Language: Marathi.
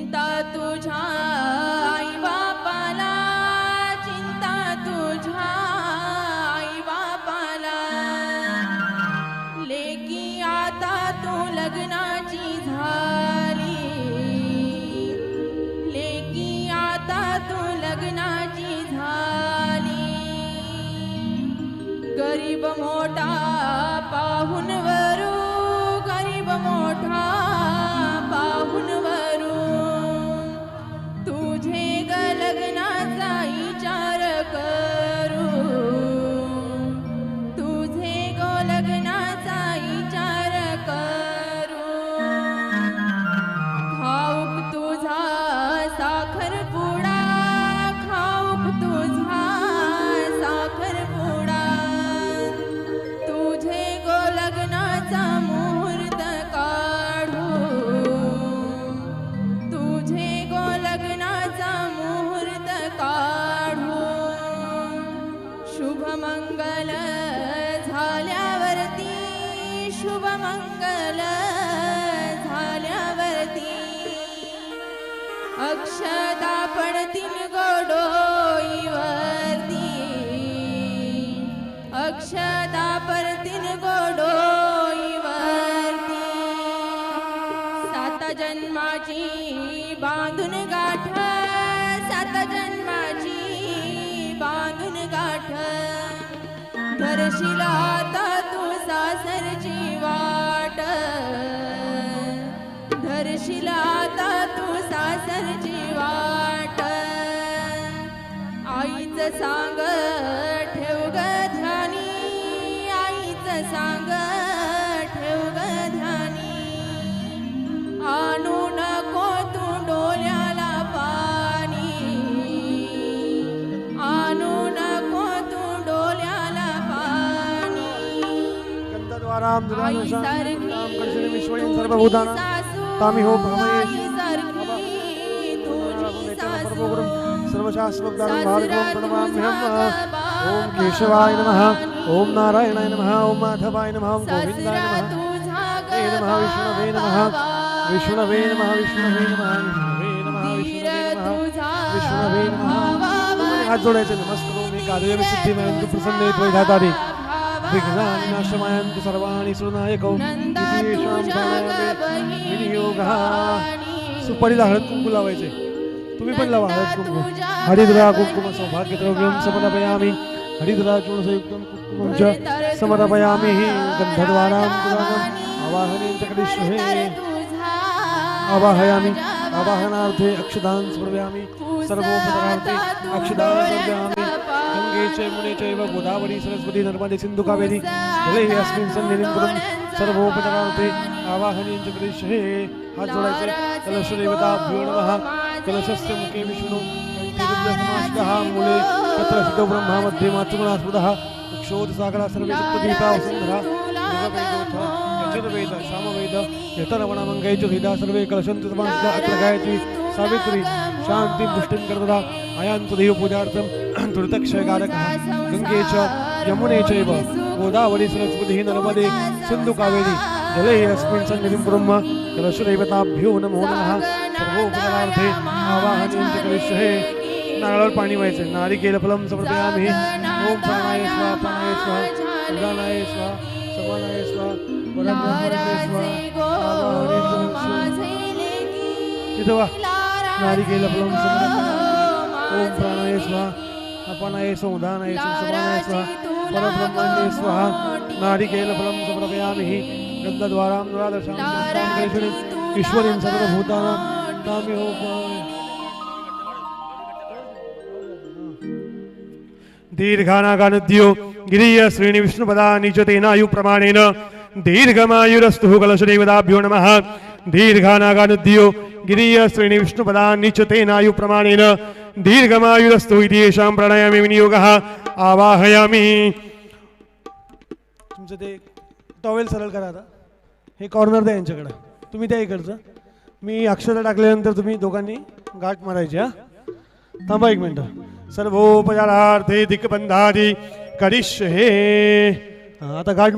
चिंता तुझा आई बापाला चिंता तुझा आई बापाला. लेकी आता तू लग्नाची झाली. लेकी आता तू लग्नाची झाली. गरीब मोठा पाहून मंगल झाल्यावरती. अक्षता पडतील गोडोईवरती. अक्षता पडतील गोडोईवरती. सात जन्माची बांधून गाठ सात जन्माची बांधून गाठ. धरशिला धरशील आता तू सासरची वाट? आईच सांग ठेव ग ध्यानी. आईच सांग ठेव ग ध्यानी. आणू नको तू डोल्याला पाणी. आणू नको तू डोल्याला पाणी. गंधद्वारां दुरानुषां आईसारखी तामि हो ओम केशवाय नम ओम नारायणाय नम ओम माधवाय नम ओम गोविंदाय नम। विष्णवे नमः विष्णवे नमः विष्णवे नमः विष्णवे नमः विष्णवे नमः विष्णवे नमः। हाथ जोड़ायचे नमस्कार मी में सिद्धी मॅडम तू प्रसन्न येतो ह्या तारीख येषां प्राणायामे विनियोगः। सुपारीला हळद कुंकू लावायचे तुम्ही पण लावा हळद कुंकू हरिद्रा कुंकुम सौभाग्य द्रव्यम समर्पयामि। हरिद्रा चूर्णसयुक्तं कुंकुमं च समर्पयामि। गन्धद्वारां पुराणम् आवाहने च करिष्ये। आवाहयामि। आवाहनार्थे अक्षदान् समर्पयामि। सर्वोपचारार्थे अक्षदान् समर्पयामि। गंगे च मुने चैव गोदावरी सरस्वती नर्मदे सिंधु कावेरी जले अस्मिन् सन्निधिं कुरु सर्वोपचारार्थे आवाहने च करिष्ये। हात जोडायचे भ्यो नमः। कलशस्य मुखे विष्णु कंठी मूले तत्र सिद्धो ब्रह्मा मध्ये मातृगुणास्पदः। क्षोधसागरः सर्वे सप्तदीपा वसुन्धरा ऋग्वेदोऽथ सामवेद यतरवणमङ्गै च सर्वे कलशन्तु गायत्री सावित्री शान्तिं पुष्टिं कर्मदा अयान्तु देवपूजार्थं दुरितक्षयकारकः गङ्गे च यमुने चैव गोदावरी सरस्वती नर्मदे सिंधु कावेरी जले अस्मिन् सन्निधिं कुर्मः कलशदेवताभ्यो नमो नमः। सर्वोपकारार्थे आवाहनं च करिष्ये नारळावर पाणी व्हायचं नारिकेल फलम समर्पयामि। ओम प्राणाय स्वाहा प्राणाय स्वाहा स्वाहा। नारिकेलफलं समर्पयामि दीर्घाना गिरीय श्रेणी विष्णुपदा निचतेनायु प्रमाणेन दीर्घमायुरस्तु कलशदेवताभ्यो नमः। दीर्घानागानुद्यो गिरीय श्रेणी विष्णुपदा निचतेनायु प्रमाणेन दीर्घमायुरस्तु इति येषां प्राणायामे विनियोगः। आवाहयामि। तुमचं ते टॉवेल सरळ करा आता. हे कॉर्नर द्या यांच्याकडं. तुम्ही त्या इकडचं. मी अक्षर टाकल्यानंतर तुम्ही दोघांनी गाठ मारायची हा. थांबा एक मिनटं. सर्वोपचारार्थे दिग्बंधादी करिष्ये हा, आता गाठ